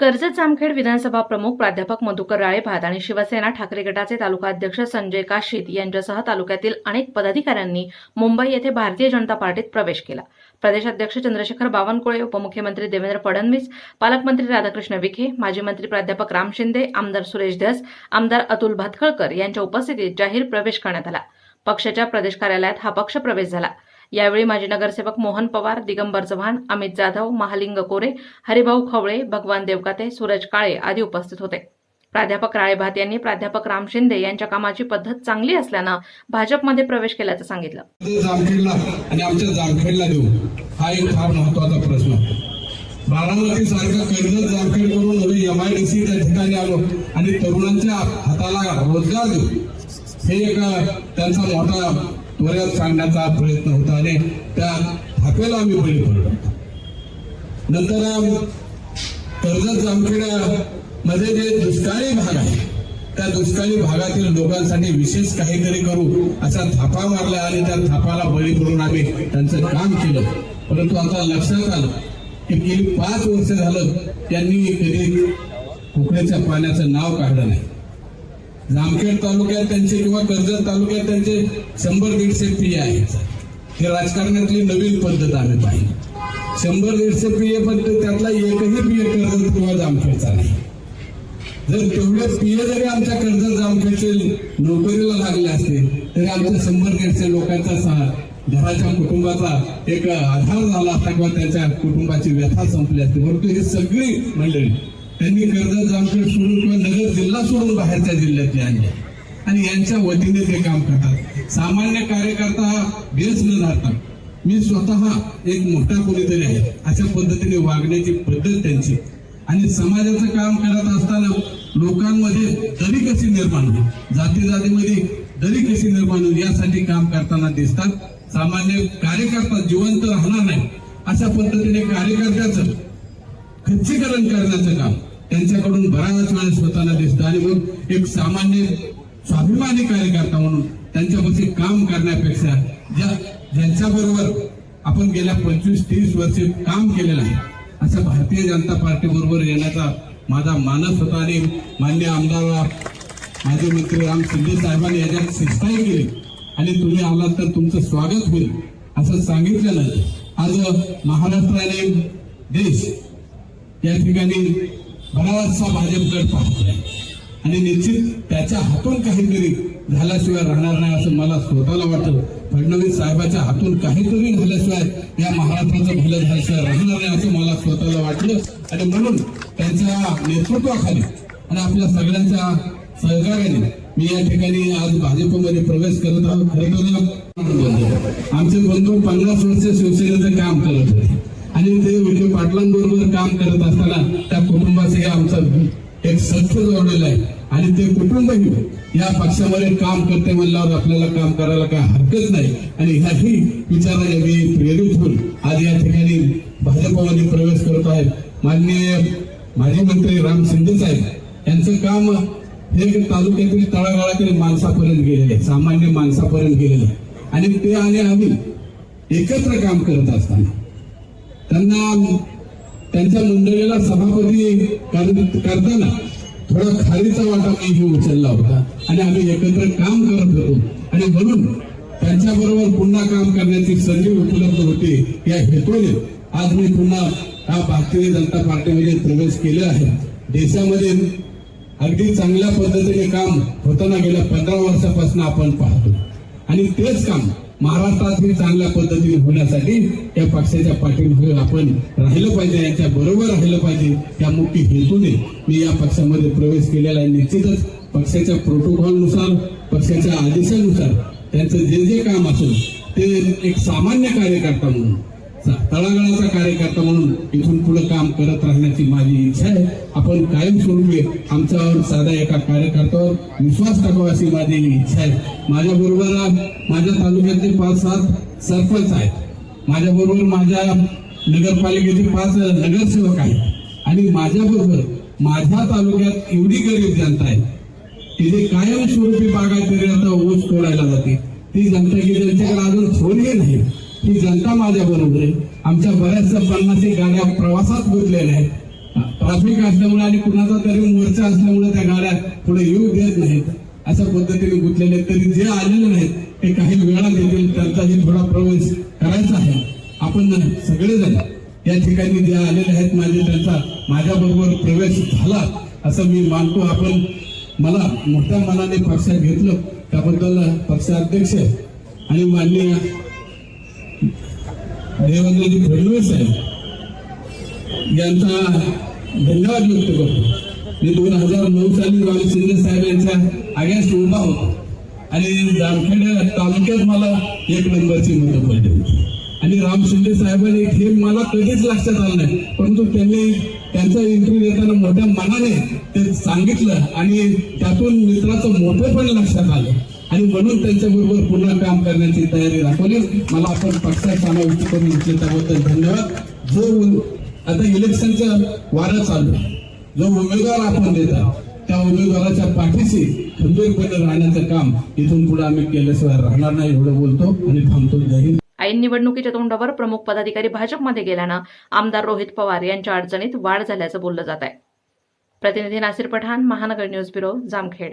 Karjat Jamkhed विधानसभा प्रमुख प्राध्यापक मधुकर राळेभात आणि शिवसेना ठाकरे गटाचे तालुका अध्यक्ष संजय काशीत यांच्यासह तालुक्यातील अनेक पदाधिकाऱ्यांनी मुंबई येथे भारतीय जनता पार्टीत प्रवेश केला. प्रदेशाध्यक्ष चंद्रशेखर बावनकुळे उपमुख्यमंत्री देवेंद्र फडणवीस पालकमंत्री राधाकृष्ण विखे माजी मंत्री प्राध्यापक राम शिंदे आमदार सुरेश धस आमदार अतुल भातखळकर यांच्या उपस्थितीत जाहीर प्रवेश करण्यात आला. पक्षाच्या प्रदेश कार्यालयात हा पक्ष प्रवेश झाला. यावेळी माजी नगरसेवक मोहन पवार दिगंबर चव्हाण अमित जाधव महालिंग कोरे हरिभाऊ खवळे भगवान देवकाते सूरज काळे आदी उपस्थित होते. प्राध्यापक राळेभात यांनी प्राध्यापक राम शिंदे यांच्या कामाची पद्धत चांगली असल्यानं भाजपमध्ये प्रवेश केल्याचं सांगितलं. आणि आमच्या जामखेडला देऊ हा एक फार महत्त्वाचा प्रश्न. बारामती सारखं कर्जत जामखेड करून नवी एम आय डी सी त्या ठिकाणी आलो आणि तरुणांच्या हाताला रोजगार देऊ हे एक त्यांचा मोठा त्वरेत सांगण्याचा प्रयत्न होता आणि त्या थापेला आम्ही बळी पडलो. नंतर कर्जत जामखेडमध्ये जे दुष्काळी भाग आहे त्या दुष्काळी भागातील लोकांसाठी विशेष काहीतरी करू असा थापा मारला आणि त्या थापाला बळी पडून आम्ही त्यांचं काम केलं. परंतु आता लक्षात आलं की गेली पाच वर्ष झालं त्यांनी कधी कुकड्याच्या पाण्याचं नाव काढलं नाही. जामखेड तालुक्यात त्यांचे किंवा कर्जत तालुक्यात त्यांचे शंभर दीडशे पी आहेत. हे राजकारणातली नवीन पद्धत आम्ही पाहिली. शंभर दीडशे पीए पण त्यातला एकही पीए कर्जत किंवा जामखेडचा नाही. जर तेवढे पीए जरी आमच्या कर्जत जामखेडचे नोकरीला लागले असते तरी आमच्या शंभर दीडशे लोकांचा सा- घराच्या कुटुंबाचा एक आधार झाला असता किंवा त्यांच्या कुटुंबाची व्यथा संपली असते. परंतु ही सगळी मंडळी त्यांनी कर्जत जामखेड सोडून किंवा नगर जिल्हा सोडून बाहेरच्या जिल्ह्यातले आणले. आणि यांच्या वतीने ते काम करतात. सामान्य कार्यकर्ता हा बेस न धरता मी स्वतः एक मोठा कोणीतरी आहे अशा पद्धतीने वागण्याची पद्धत त्यांची. आणि समाजाचं काम करत असताना लोकांमध्ये दरी कशी निर्माण होईल जाती जातीमध्ये दरी कशी निर्माण होईल यासाठी काम करताना दिसतात. सामान्य कार्यकर्ता जिवंत राहणार नाही अशा पद्धतीने कार्यकर्त्याचं खच्चीकरण करण्याचं काम त्यांच्याकडून बराच वेळ स्वतःला दिसतं आणि मग एक सामान्य स्वाभिमानी कार्यकर्ता म्हणून त्यांच्यापाशी काम करण्यापेक्षा ज्या ज्यांच्या बरोबर आपण गेल्या पंचवीस तीस वर्षे काम केलेलं आहे असं भारतीय जनता पार्टी बरोबर येण्याचा माझा मानस होता आणि मान्य आमदार माजी मंत्री राम शिंदे साहेबांनी याच्यात शिस्ताही केली. आणि तुम्ही आलात तर तुमचं स्वागत होईल असं सांगितलेलं आज महाराष्ट्र आणि देश या ठिकाणी बराचसा भाजपकडे पाहतोय आणि निश्चित त्याच्या हातून काहीतरी झाल्याशिवाय राहणार नाही असं मला स्वतःला वाटतं. फडणवीस साहेबाच्या हातून काहीतरी झाल्याशिवाय या महाराष्ट्राचं भलं झाल्याशिवाय राहणार नाही असं मला स्वतःला वाटलं. आणि म्हणून त्यांच्या नेतृत्वाखाली आणि आपल्या सगळ्यांच्या सहकार्याने मी या ठिकाणी आज भाजपमध्ये प्रवेश करत आहोत खरं तर आमचे बंधू पन्नास वर्ष शिवसेनेचं काम करत होते. आणि ते विखे पाटलांबरोबर काम करत असताना त्या कुटुंबाशी आमचं एक संस्थ जोडलेलं आहे. आणि ते कुटुंबही या पक्षामध्ये काम करते म्हणल्यावर आपल्याला काम करायला काय हरकत नाही. आणि ह्याही विचाराने मी प्रेरित होऊन आज या ठिकाणी भाजपमध्ये प्रवेश करत आहे. माननीय माजी मंत्री राम शिंदे साहेब यांचं काम हे तालुक्यातील तळागाळातील माणसापर्यंत गेलेले आहे. सामान्य माणसापर्यंत गेलेले आहे. आणि ते आणि आम्ही एकत्र काम करत असताना त्यांना त्यांच्या मंडळीला सभापती कर- करताना थोडा खालीचा वाटा मी उचलला होता. आणि आम्ही एकत्र काम करत होतो. आणि म्हणून त्यांच्याबरोबर पुन्हा काम करण्याची संधी उपलब्ध होती या हेतूने आज मी पुन्हा हा भारतीय जनता पार्टीमध्ये प्रवेश केला आहे. देशामध्ये अगदी चांगल्या पद्धतीने काम होताना गेल्या पंधरा वर्षापासून आपण पाहतो. आणि तेच काम महाराष्ट्रातही चांगल्या पद्धतीने होण्यासाठी या पक्षाच्या पाठीमागे आपण राहिलं पाहिजे यांच्या बरोबर राहिलं पाहिजे. त्या मुख्य हेतूने मी या पक्षामध्ये प्रवेश केलेला आहे. निश्चितच पक्षाच्या प्रोटोकॉलनुसार पक्षाच्या आदेशानुसार त्यांचं जे जे काम असेल ते एक सामान्य कार्यकर्ता म्हणून तळागाळाचा कार्यकर्ता म्हणून इथून पुढे काम करत राहण्याची माझी इच्छा आहे. आपण कायम स्वरूपी आमच्यावर साधा एका कार्यकर्त्यावर विश्वास टाकावा अशी माझी इच्छा आहे. माझ्या बरोबर माझ्या तालुक्यातले पाच सात सरपंच आहेत. माझ्या बरोबर माझ्या नगरपालिकेचे पाच नगरसेवक आहेत. आणि माझ्याबरोबर माझ्या तालुक्यात एवढी गरीब जनता आहे. की जे कायमस्वरूपी बागायतदारी आता ऊस तोडायला जाते. ती जनता की ज्यांच्याकडे अजून सोडली नाही. ही जनता माझ्या बरोबर आहे. आमच्या बऱ्याचशा पन्नास गाड्या प्रवासात गुंतलेल्या आहेत. ट्राफिक असल्यामुळे आणि कुणाचा तरी मोर्चा असल्यामुळे त्या गाड्या पुढे येऊ देत नाहीत. अशा पद्धतीने गुंतलेले आहेत. तरी जे आलेले नाहीत ते काही वेळा देतील त्यांचाही थोडा प्रवेश करायचा आहे. आपण सगळेजण या ठिकाणी जे आलेले आहेत माझे त्यांचा माझ्याबरोबर प्रवेश झाला असं मी मानतो. आपण मला मोठ्या मनाने पक्षात घेतलं. त्याबद्दल पक्षाध्यक्ष आणि माननीय देवेंद्रजी फडणवीस साहेब यांचा धन्यवाद व्यक्त करतो. मी दोन हजार नऊ साली राम शिंदे साहेब यांच्या अगेन्स्ट उभा होतो. आणि जामखेड तालुक्यात मला एक नंबरची मतं पडली होती. आणि राम शिंदे साहेबांनी हे मला कधीच लक्षात आलं नाही. परंतु त्यांनी त्यांचा इंटरव्ह्यू देताना मोठ्या मनाने ते सांगितलं आणि त्यातून मित्राचं मोठेपण लक्षात आलं. आणि म्हणून त्यांच्याबरोबर पुन्हा काम करण्याची तयारी दाखवली मला आपण पक्षात समाविष्ट करून घेतले त्याबद्दल धन्यवाद. जो आता इलेक्शनचं वारा चालू जो उमेदवार आपण देता त्या उमेदवाराच्या पाठीशी खंबीरपणे राहण्याचं काम इथून पुढे आम्ही केल्याशिवाय राहणार नाही एवढं बोलतो आणि थांबतो. जय हिंद. ऐन निवडणुकीच्या तोंडावर प्रमुख पदाधिकारी भाजपमध्ये गेल्यानं आमदार रोहित पवार यांच्या अडचणीत वाढ झाल्याचं बोललं जात आहे. प्रतिनिधी नासिर पठाण महानगर न्यूज ब्युरो जामखेड.